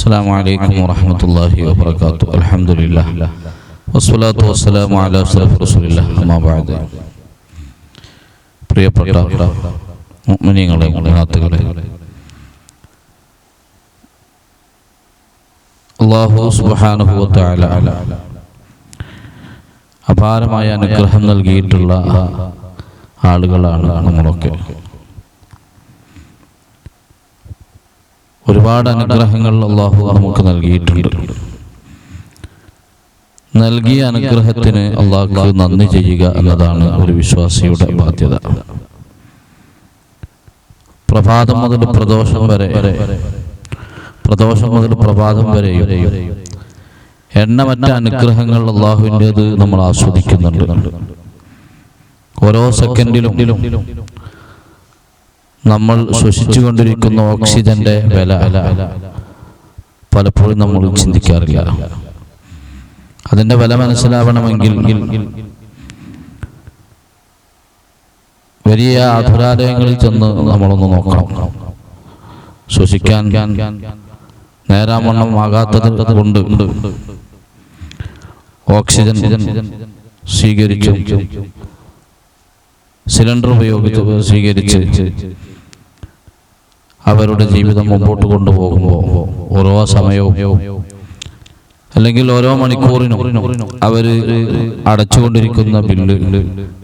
السلام عليكم ورحمة الله وبركاته الحمد لله والصلاة والسلام على أشرف رسول الله أما بعد പ്രിയപ്പെട്ട മുഅ്മിനീങ്ങളെ മുഅ്മിനാത്തുകളെ അല്ലാഹു സുബ്ഹാനഹു വ തആല അപാരമായ അനുഗ്രഹം നൽകിയിട്ടുള്ള ആളുകളാണ് നമ്മളൊക്കെ ഒരുപാട് അനുഗ്രഹങ്ങൾ അള്ളാഹു നമുക്ക് നൽകിയിട്ടുണ്ട്. നൽകിയ അനുഗ്രഹത്തിന് അള്ളാഹു നന്ദി ചെയ്യുക എന്നതാണ് ഒരു വിശ്വാസിയുടെ ബാധ്യത. പ്രഭാതം മുതൽ പ്രദോഷം വരെ പ്രദോഷം മുതൽ പ്രഭാതം വരെയും എണ്ണമറ്റ അനുഗ്രഹങ്ങൾ അള്ളാഹുവിന്റെത് നമ്മൾ ആസ്വദിക്കുന്നുണ്ട്. ഓരോ സെക്കൻഡിലും നമ്മൾ ശ്വസിച്ചുകൊണ്ടിരിക്കുന്ന ഓക്സിജന്റെ വില പലപ്പോഴും നമ്മൾ ചിന്തിക്കാറില്ല. അതിന്റെ വില മനസ്സിലാവണമെങ്കിൽ വലിയ ആധുരാലയങ്ങളിൽ ചെന്ന് നമ്മളൊന്ന് നോക്കണം. ശ്വസിക്കാൻ നേരാമണ്ണം ആകാത്തത് കൊണ്ട് ഓക്സിജൻ സ്വീകരിച്ചു സിലിണ്ടർ ഉപയോഗിച്ച് സ്വീകരിച്ച് അവരുടെ ജീവിതം മുമ്പോട്ട് കൊണ്ടുപോകുമ്പോൾ ഓരോ സമയവും അല്ലെങ്കിൽ ഓരോ മണിക്കൂറിനും അവർ അടച്ചുകൊണ്ടിരിക്കുന്ന ബില്ല്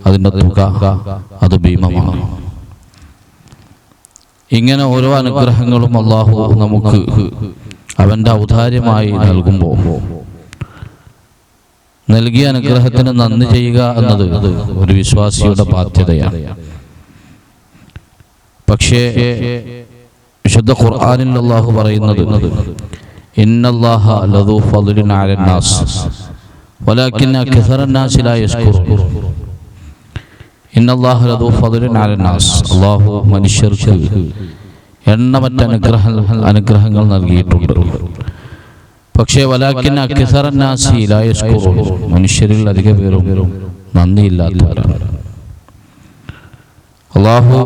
അതിന്റെ തുക അത് ഭീമമാണ്. ഇങ്ങനെ ഓരോ അനുഗ്രഹങ്ങളും അള്ളാഹു നമുക്ക് അവന്റെ ഔദാര്യമായി നൽകുമ്പോൾ നൽകിയ അനുഗ്രഹത്തിന് നന്ദി ചെയ്യുക എന്നത് ഒരു വിശ്വാസിയുടെ ബാധ്യതയാണ്. പക്ഷേ വിശുദ്ധ ഖുർആനിൽ അള്ളാഹു പറയുന്നത് അല്ലാഹു മനുഷ്യർക്ക് എണ്ണമറ്റ അനുഗ്രഹങ്ങൾ അനുഗ്രഹങ്ങൾ നൽകിയിട്ടുണ്ട്. പക്ഷേ വലാക്കിൻ അക്സറൻ നാസി മനുഷ്യരിൽ അധിക പേരും നന്ദിയില്ലാത്തവരാണ്. അള്ളാഹു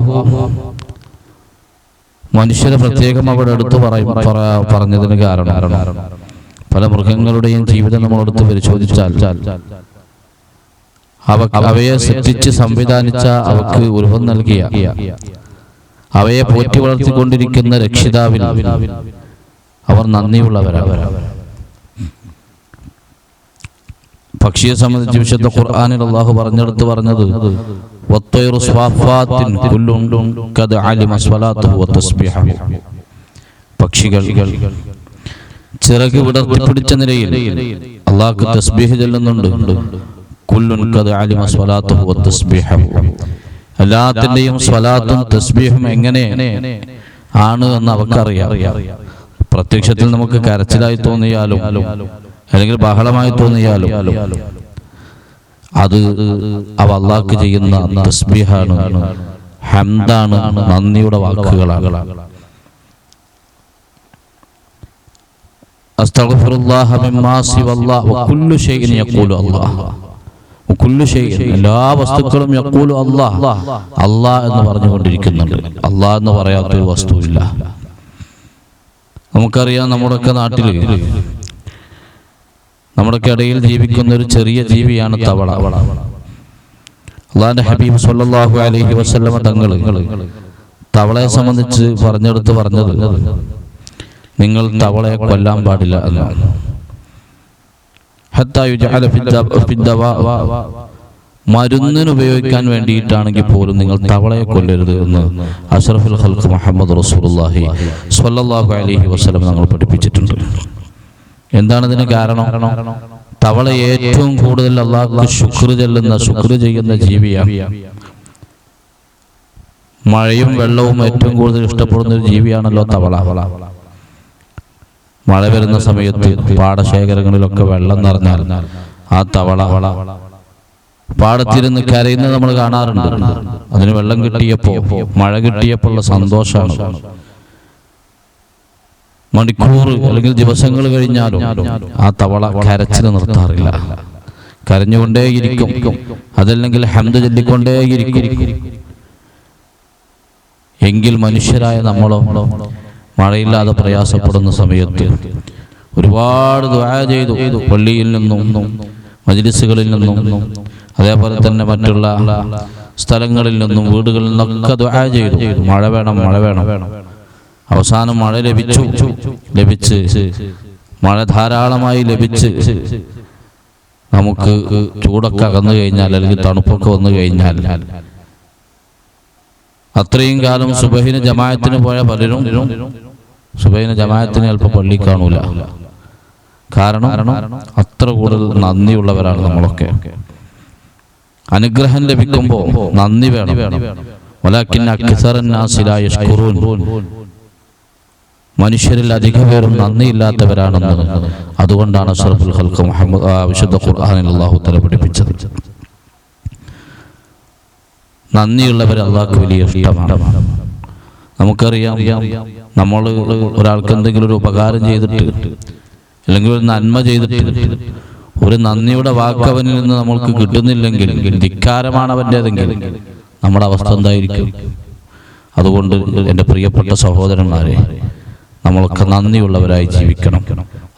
മനുഷ്യരെ പ്രത്യേകം അവിടെ എടുത്തു പറയും പറ- പറഞ്ഞതിന് കാരണം. പല മൃഗങ്ങളുടെയും ജീവിതം നമ്മൾ എടുത്ത് പരിശോധിച്ചാൽ അവ അവയെ സൃഷ്ടിച്ച് സംവിധാനിച്ച അവക്ക് ഉരുവം നൽകിയ അവയെ പോറ്റി വളർത്തിക്കൊണ്ടിരിക്കുന്ന രക്ഷിതാവിൽ അവർ നന്ദിയുള്ളവരാണ്. പക്ഷിയെ സംബന്ധിച്ച് വിശുദ്ധ ഖുർആാനിൽ അള്ളാഹു പറഞ്ഞെടുത്ത് പറഞ്ഞത് വത്തൈറു സ്വാഫാത്തിൻ كل قد അലിമ صلاته وتسبيحه. പക്ഷികൾ ചിറക് വിടർത്തി പിടിച്ച നിലയിൽ അള്ളാഹ്ക്ക് തസ്ബീഹ് ചൊല്ലുന്നുണ്ട്. കുല്ലുൻ ഖദ് അലിമ സ്വലാത്തുഹു വതസ്ബീഹഹു എല്ലാത്തിന്റെയും സ്വലാത്തും തസ്ബീഹും എങ്ങനെ ആണ് എന്ന് അവർക്കറിയാം പ്രത്യക്ഷത്തിൽ നമുക്ക് കരച്ചിലായി തോന്നിയാലും അല്ലെങ്കിൽ ബഹളമായി തോന്നിയാലും അത് അവ അള്ളാഹ്ക്ക് ചെയ്യുന്ന തസ്ബിഹാണ്. ഹംദാണ് നന്ദിയുടെ വാക്കുകളാണ്. എല്ലാ വസ്തുക്കളും യഖൂലു അല്ലാഹ് അല്ലാഹ് എന്ന് പറഞ്ഞുകൊണ്ടിരിക്കുന്നുണ്ട്. അള്ളാഹ് എന്ന് പറയാത്തൊരു വസ്തുവില്ല. നമുക്കറിയാം നമ്മുടെയൊക്കെ നാട്ടിൽ നമ്മുടെയൊക്കെ ഇടയിൽ ജീവിക്കുന്ന ഒരു ചെറിയ ജീവിയാണ് തവള. അള്ളാന്റെ ഹബീബ് സല്ലാഹു അലഹി വസ്ലമ തങ്ങൾ തവളയെ സംബന്ധിച്ച് പറഞ്ഞെടുത്ത് പറഞ്ഞത് നിങ്ങൾ തവളയെ കൊല്ലാൻ പാടില്ല മരുന്നിന് ഉപയോഗിക്കാൻ വേണ്ടിയിട്ടാണെങ്കിൽ പോലും നിങ്ങൾ തവളയെ കൊല്ലരുത് എന്ന് അഷറഫുൽ ഖൽഖ് മുഹമ്മദ് സ്വല്ലല്ലാഹു അലൈഹി വസല്ലം നമ്മൾ പഠിപ്പിച്ചിട്ടുണ്ട്. എന്താണ് ഇതിന് കാരണം? തവള ഏറ്റവും കൂടുതൽ അള്ളാഹു ശുക്ർ ചെല്ലുന്ന ശുക്ർ ചെയ്യുന്ന ജീവിയാണ്. മഴയും വെള്ളവും ഏറ്റവും കൂടുതൽ ഇഷ്ടപ്പെടുന്ന ഒരു ജീവിയാണല്ലോ തവള. മഴ വരുന്ന സമയത്ത് പാടശേഖരങ്ങളിലൊക്കെ വെള്ളം നിറഞ്ഞാൽ ആ തവള പാടത്തിരുന്ന് കരയുന്നത് നമ്മൾ കാണാറുണ്ട്. അതിന് വെള്ളം കിട്ടിയപ്പോ മഴ കിട്ടിയപ്പോൾ ഉള്ള സന്തോഷമാണ്. മണിക്കൂർ അല്ലെങ്കിൽ ദിവസങ്ങൾ കഴിഞ്ഞാലും ആ തവള കരച്ചിൽ നിർത്താറില്ല. കരഞ്ഞുകൊണ്ടേയിരിക്കും. അതല്ലെങ്കിൽ ഹംദ് ചൊല്ലിക്കൊണ്ടേയിരിക്കും. എങ്കിൽ മനുഷ്യരായ നമ്മളോ മഴയില്ലാതെ പ്രയാസപ്പെടുന്ന സമയത്ത് ഒരുപാട് ദ്വാര ചെയ്തു. പള്ളിയിൽ നിന്നും മജിലിസുകളിൽ നിന്നും അതേപോലെ തന്നെ മറ്റുള്ള സ്ഥലങ്ങളിൽ നിന്നും വീടുകളിൽ നിന്നൊക്കെ ദ്വാര ചെയ്തു. മഴ വേണം മഴ വേണം. അവസാനം മഴ ലഭിച്ചു. ലഭിച്ച്. മഴ ധാരാളമായി ലഭിച്ച്. നമുക്ക് ചൂടൊക്കെ അകന്നു കഴിഞ്ഞാൽ അല്ലെങ്കിൽ തണുപ്പൊക്കെ വന്നു കഴിഞ്ഞാൽ അത്രയും കാലം സുബഹിന് ജമായത്തിന് പോയ പലരും സുബഹിന് ജമായത്തിന് ചിലപ്പോൾ പള്ളി കാണൂല. കാരണം അത്ര കൂടുതൽ നന്ദിയുള്ളവരാണ് നമ്മളൊക്കെ. അനുഗ്രഹം ലഭിക്കുമ്പോൾ നന്ദി വേണം. വലാക്കിൻ മനുഷ്യരിൽ അധിക പേരും നന്ദിയില്ലാത്തവരാണെന്ന് അതുകൊണ്ടാണ് സർഫുൽ ഹൽക്ക് മുഹമ്മദ് വിശുദ്ധ ഖുർആനിൽ അള്ളാഹു തല പഠിപ്പിച്ചത്. നന്ദിയുള്ളവർ അള്ളാഹ്ക്ക് വലിയ ഇഷ്ടമാണ്. നമുക്കറിയാം നമ്മൾ ഒരാൾക്ക് എന്തെങ്കിലും ഒരു ഉപകാരം ചെയ്തിട്ട് അല്ലെങ്കിൽ ഒരു നന്മ ചെയ്തിട്ട് ഒരു നന്ദിയുടെ വാക്കവനിൽ നിന്ന് നമ്മൾക്ക് കിട്ടുന്നില്ലെങ്കിൽ ധിക്കാരമാണ് അവന്റെതെങ്കിൽ നമ്മുടെ അവസ്ഥ എന്തായിരിക്കും? അതുകൊണ്ട് എന്റെ പ്രിയപ്പെട്ട സഹോദരന്മാരെ നമ്മളൊക്കെ നന്ദിയുള്ളവരായി ജീവിക്കണം.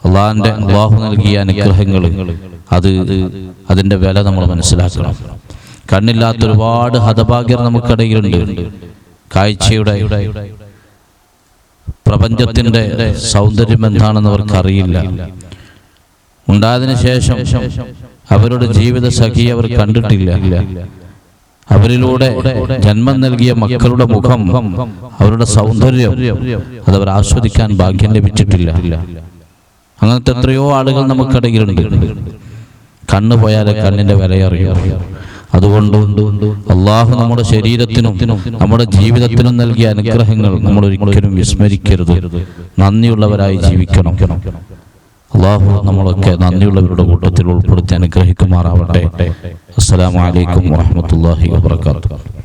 അള്ളാഹിന്റെ അള്ളാഹു നൽകിയ അനുഗ്രഹങ്ങൾ അത് അതിന്റെ വില നമ്മൾ മനസ്സിലാക്കണം. കണ്ണില്ലാത്ത ഒരുപാട് ഹതഭാഗ്യർ നമുക്കിടയിലുണ്ട് കാഴ്ചയുടെ പ്രപഞ്ചത്തിന്റെ സൗന്ദര്യം എന്താണെന്ന് അവർക്ക് അറിയില്ല ഉണ്ടായതിനു ശേഷം അവരുടെ ജീവിത സഖി അവർ കണ്ടിട്ടില്ല. അവരിലൂടെ ജന്മം നൽകിയ മക്കളുടെ മുഖം അവരുടെ സൗന്ദര്യം അതവർ ആസ്വദിക്കാൻ ഭാഗ്യം ലഭിച്ചിട്ടില്ല. അങ്ങനത്തെ എത്രയോ ആളുകൾ നമുക്കിടയിലുണ്ട് കണ്ണു പോയാലേ കണ്ണിന്റെ വിലയറിയും അതുകൊണ്ട് അള്ളാഹു നമ്മുടെ ശരീരത്തിനും നമ്മുടെ ജീവിതത്തിനും നൽകിയ അനുഗ്രഹങ്ങൾ നമ്മൾ ഒരിക്കലും വിസ്മരിക്കരുത്. നന്ദിയുള്ളവരായി ജീവിക്കണം. അള്ളാഹു നമ്മളൊക്കെ നന്ദിയുള്ളവരുടെ കൂട്ടത്തിൽ ഉൾപ്പെടുത്തി അനുഗ്രഹിക്കുമാറാവട്ടെ. അസ്സലാമു അലൈക്കും വറഹ്മത്തുള്ളാഹി വബറകാതുഹു.